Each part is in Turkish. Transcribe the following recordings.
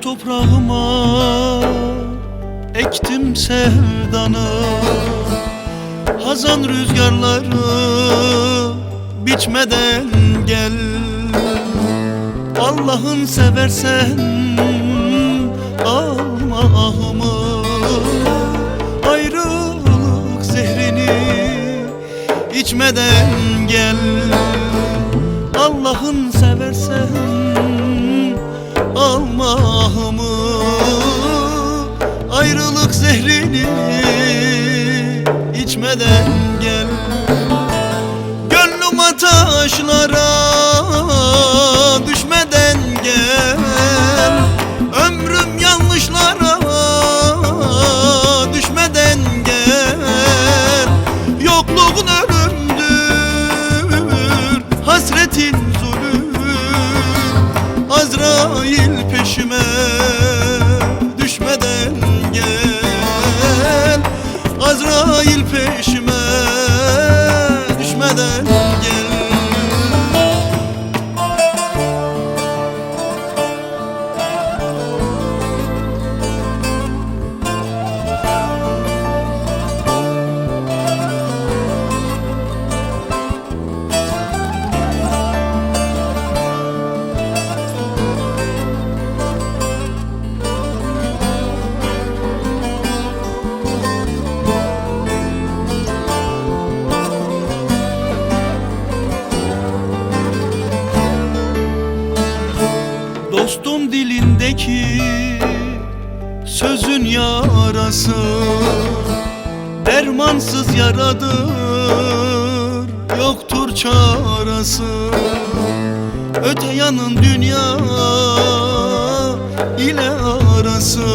toprağıma ektim sevdanı. Hazan rüzgarları biçmeden gel. Allah'ın seversen alma ahımı. Ayrılık zehrini içmeden gel. Allah'ın seversen alma ahımı Ayrılık zehrini içmeden gel. Gönlüm taşlara düşmeden gel peşime düşmeden gel. Azrail peşime sözün yarası Dermansız yaradır yoktur çaresi. Öte yanın dünya ile arası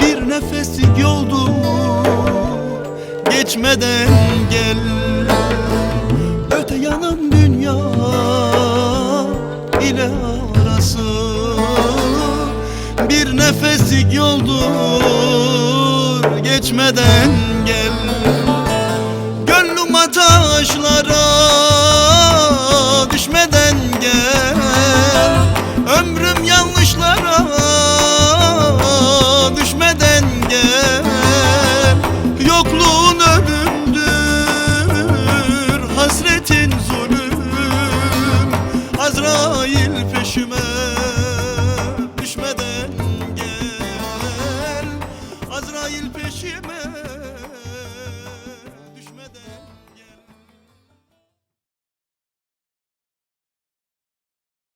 Bir nefeslik yoldur geçmeden gel geçmeden gel. Gönlüm taşlara